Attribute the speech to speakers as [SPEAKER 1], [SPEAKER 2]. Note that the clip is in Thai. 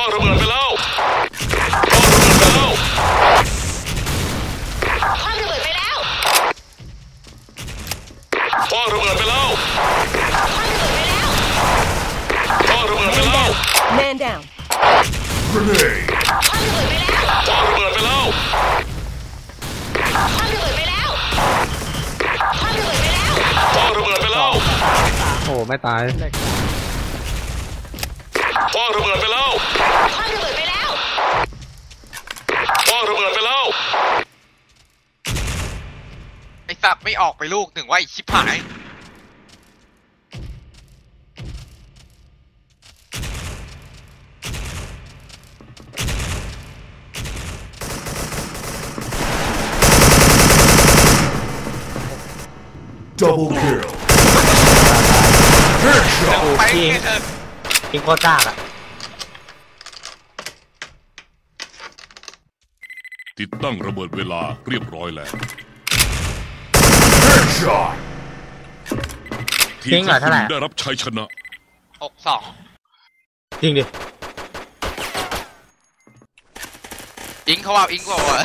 [SPEAKER 1] พ่อระเบิดไปแล้วพ่อระเบิดไปแล้ว
[SPEAKER 2] คว้างระเบิดไปแล้ว
[SPEAKER 1] พ่อระเบิดไปแล้ว
[SPEAKER 2] คว้างระเบิดไปแล้ว
[SPEAKER 1] พ่อระเบิดไปแล้ว
[SPEAKER 3] Man down.
[SPEAKER 4] Grenade.
[SPEAKER 2] คว้างระเบิดไปแล้ว
[SPEAKER 1] พ่อระเบิดไปแล้ว
[SPEAKER 2] คว้างระเบิดไปแล้วคว้างระเบิดไปแล้ว
[SPEAKER 1] พ่อระเบิดไปแล้ว
[SPEAKER 5] โอ้ไม่ตาย
[SPEAKER 1] พ่อระเบิดไปแล้ว
[SPEAKER 2] คว้างระเบิดไปแล้ว
[SPEAKER 1] พ่อระเบิดไปแล้ว
[SPEAKER 6] ไอสัตว์ไม่ออกไปลูกหนึ่งว่าไอชิบหาย
[SPEAKER 4] Double kill.
[SPEAKER 6] เดี๋ยว
[SPEAKER 4] Headshot.
[SPEAKER 6] ไป
[SPEAKER 7] จริง
[SPEAKER 6] เถอะ
[SPEAKER 7] จริงโคตรกากอะ
[SPEAKER 1] ติดตั้งระเบิดเวลาเรียบร้อยแล้ว
[SPEAKER 4] Headshot.
[SPEAKER 1] ที
[SPEAKER 7] จริ
[SPEAKER 1] ม
[SPEAKER 7] งเหร
[SPEAKER 1] ข
[SPEAKER 7] อ
[SPEAKER 1] อง
[SPEAKER 7] เท่า
[SPEAKER 1] คุ
[SPEAKER 7] ไห
[SPEAKER 1] ณ
[SPEAKER 7] ร่
[SPEAKER 1] ได้รับชัยชนะ
[SPEAKER 6] อกสอง
[SPEAKER 7] จริงดิ
[SPEAKER 6] อิงเขาว่าอิงบอกว่า